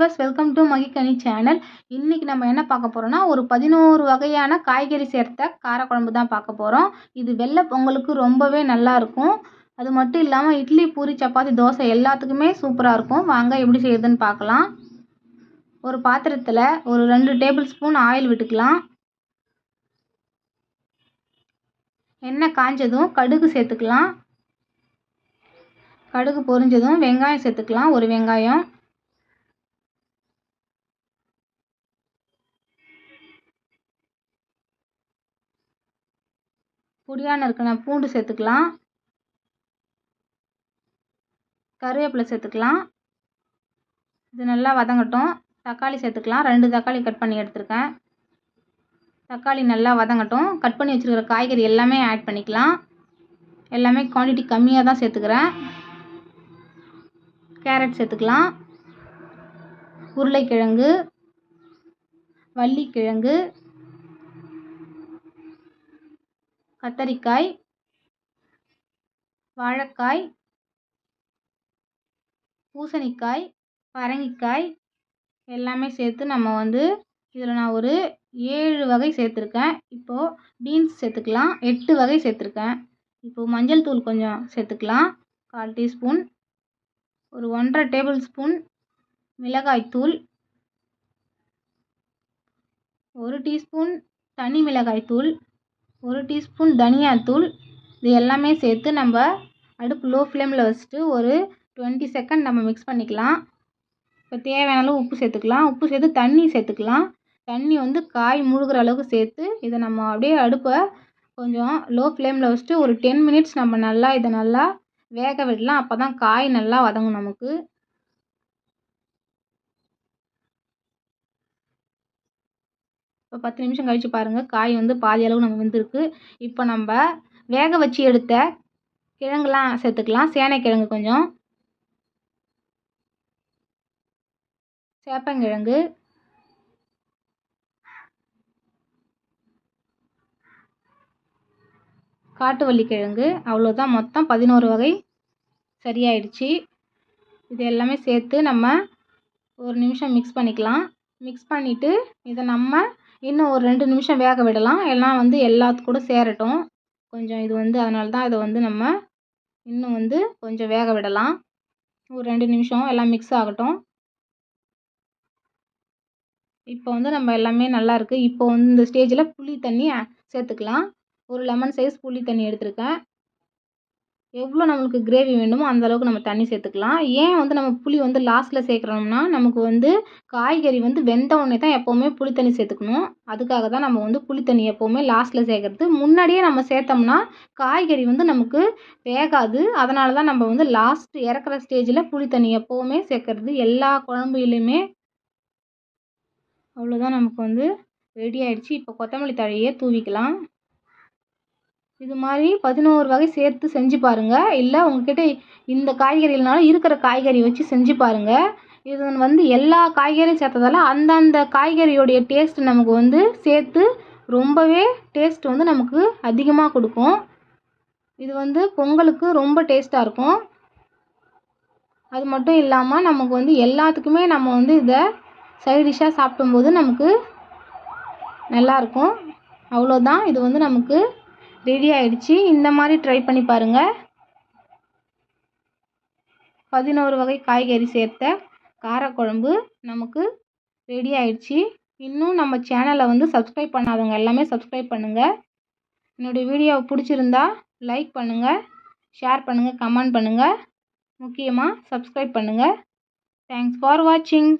Viewers welcome to மகிக்கனி channel இன்றைக்கி நம்ம என்ன பார்க்க போகிறோம்னா ஒரு பதினோரு வகையான காய்கறி சேர்த்த காரக்குழம்பு தான் பார்க்க போகிறோம் இது வெள்ளை பொங்கலுக்கு ரொம்பவே நல்லா இருக்கும். அது மட்டும் இல்லாமல் இட்லி பூரி சப்பாத்தி தோசை எல்லாத்துக்குமே சூப்பராக இருக்கும். வாங்க எப்படி செய்யுதுன்னு பார்க்கலாம். ஒரு பாத்திரத்தில் ஒரு ரெண்டு டேபிள் ஸ்பூன் ஆயில் விட்டுக்கலாம். எண்ணெய் காஞ்சதும் கடுகு சேர்த்துக்கலாம். கடுகு பொரிஞ்சதும் வெங்காயம் சேர்த்துக்கலாம். ஒரு வெங்காயம். பொடியான இருக்கிற பூண்டு சேர்த்துக்கலாம். கருவேப்பிலை சேர்த்துக்கலாம். இது நல்லா வதங்கட்டும். தக்காளி சேர்த்துக்கலாம். ரெண்டு தக்காளி கட் பண்ணி எடுத்திருக்கேன். தக்காளி நல்லா வதங்கட்டும். கட் பண்ணி வச்சுருக்கிற காய்கறி எல்லாமே ஆட் பண்ணிக்கலாம். எல்லாமே குவான்டிட்டி கம்மியாக தான் சேர்த்துக்கிறேன். கேரட் சேர்த்துக்கலாம். உருளைக்கிழங்கு வள்ளிக்கிழங்கு கத்தரிக்காய் வாழைக்காய் பூசணிக்காய் பரங்கிக்காய் எல்லாமே சேர்த்து நம்ம வந்து இதில் நான் ஒரு ஏழு வகை சேர்த்துருக்கேன். இப்போது பீன்ஸ் சேர்த்துக்கலாம். எட்டு வகை சேர்த்துருக்கேன். இப்போது மஞ்சள் தூள் கொஞ்சம் சேர்த்துக்கலாம். கால் டீஸ்பூன் ஒரு ஒன்றரை டேபிள் ஸ்பூன் மிளகாய்த்தூள் ஒரு டீஸ்பூன் தனி மிளகாய்த்தூள் ஒரு டீஸ்பூன் தனியாத்தூள் இது எல்லாமே சேர்த்து நம்ம அடுப்பு லோ ஃப்ளேமில் வச்சுட்டு ஒரு டுவெண்ட்டி செகண்ட் நம்ம மிக்ஸ் பண்ணிக்கலாம். இப்போ தேவையான அளவு உப்பு சேர்த்துக்கலாம். உப்பு சேர்த்து தண்ணி சேர்த்துக்கலாம். தண்ணி வந்து காய் முழுகிற அளவுக்கு சேர்த்து இதை நம்ம அப்படியே அடுப்பை கொஞ்சம் லோ ஃப்ளேமில் வச்சுட்டு ஒரு டென் மினிட்ஸ் நம்ம நல்லா இதை நல்லா வேக விடலாம். அப்போ தான் காய் நல்லா வதங்கும் நமக்கு. இப்போ பத்து நிமிஷம் கழித்து பாருங்கள் காய் வந்து பாதி அளவு நம்ம வெந்திருக்கு. இப்போ நம்ம வேக வச்சு எடுத்த கிழங்குலாம் சேர்த்துக்கலாம். சேனைக்கிழங்கு கொஞ்சம். சேப்பங்கிழங்கு. காட்டுவள்ளி கிழங்கு அவ்வளோதான் மொத்தம் பதினோரு வகை சரியாயிடுச்சு. இது எல்லாமே சேர்த்து நம்ம ஒரு நிமிஷம் மிக்ஸ் பண்ணிக்கலாம். மிக்ஸ் பண்ணிவிட்டு இதை நம்ம இன்னும் ஒரு ரெண்டு நிமிஷம் வேக விடலாம். எல்லாம் வந்து எல்லாத்து கூட சேரட்டும். கொஞ்சம் இது வந்து அதனால தான் இதை வந்து நம்ம இன்னும் வந்து கொஞ்சம் வேக விடலாம். ஒரு ரெண்டு நிமிஷம் எல்லாம் மிக்ஸ் ஆகட்டும். இப்போ வந்து நம்ம எல்லாமே நல்லா இருக்குது இப்போ வந்து இந்த ஸ்டேஜில் புளி தண்ணி சேர்த்துக்கலாம். ஒரு லெமன் சைஸ் புளி தண்ணி எடுத்திருக்கேன். எவ்வளோ நம்மளுக்கு கிரேவி வேணுமோ அந்த அளவுக்கு நம்ம தண்ணி சேர்த்துக்கலாம். ஏன் வந்து நம்ம புளி வந்து லாஸ்ட்டில் சேர்க்குறோம்னா நமக்கு வந்து காய்கறி வந்து வெந்த உடனே தான் எப்போவுமே புளி தண்ணி சேர்த்துக்கணும். அதுக்காக தான் நம்ம வந்து புளி தண்ணி எப்போவுமே லாஸ்ட்டில் சேர்க்குறது. முன்னாடியே நம்ம சேர்த்தோம்னா காய்கறி வந்து நமக்கு வேகாது. அதனால தான் நம்ம வந்து லாஸ்ட் இறக்குற ஸ்டேஜில் புளி தண்ணி எப்போவுமே சேர்க்குறது. எல்லா குழம்புலையுமே அவ்வளோதான் நமக்கு வந்து ரெடி ஆகிடுச்சி இப்போ கொத்தமல்லி தழையே தூவிக்கலாம். இது மாதிரி பதினோரு வகை சேர்த்து செஞ்சு பாருங்கள் இல்லை உங்ககிட்ட இந்த காய்கறி இல்லைனாலும் இருக்கிற காய்கறி வச்சு செஞ்சு பாருங்கள் இது வந்து எல்லா காய்கறியும் சேர்த்ததால அந்தந்த காய்கறியோடைய டேஸ்ட் நமக்கு வந்து சேர்த்து ரொம்பவே டேஸ்ட் வந்து நமக்கு அதிகமாக கொடுக்கும். இது வந்து பொங்கலுக்கு ரொம்ப டேஸ்ட்டாக இருக்கும். அது மட்டும் இல்லாமல் நமக்கு வந்து எல்லாத்துக்குமே நம்ம வந்து இதை சைட் டிஷ்ஷாக சாப்பிடும்போது நமக்கு நல்லாயிருக்கும் அவ்வளோதான் இது வந்து நமக்கு ரெடி ஆயிடுச்சு. இந்த மாதிரி ட்ரை பண்ணி பாருங்கள் பதினோரு வகை காய்கறி சேர்த்த காரக்குழம்பு நமக்கு ரெடி ஆயிடுச்சு. இன்னும் நம்ம சேனலை வந்து சப்ஸ்கிரைப் பண்ணாதவங்க எல்லாமே சப்ஸ்கிரைப் பண்ணுங்கள் என்னுடைய வீடியோவை பிடிச்சிருந்தா லைக் பண்ணுங்கள் ஷேர் பண்ணுங்கள் கமெண்ட் பண்ணுங்கள் முக்கியமாக சப்ஸ்கிரைப் பண்ணுங்கள் தேங்க்ஸ் ஃபார் வாட்சிங்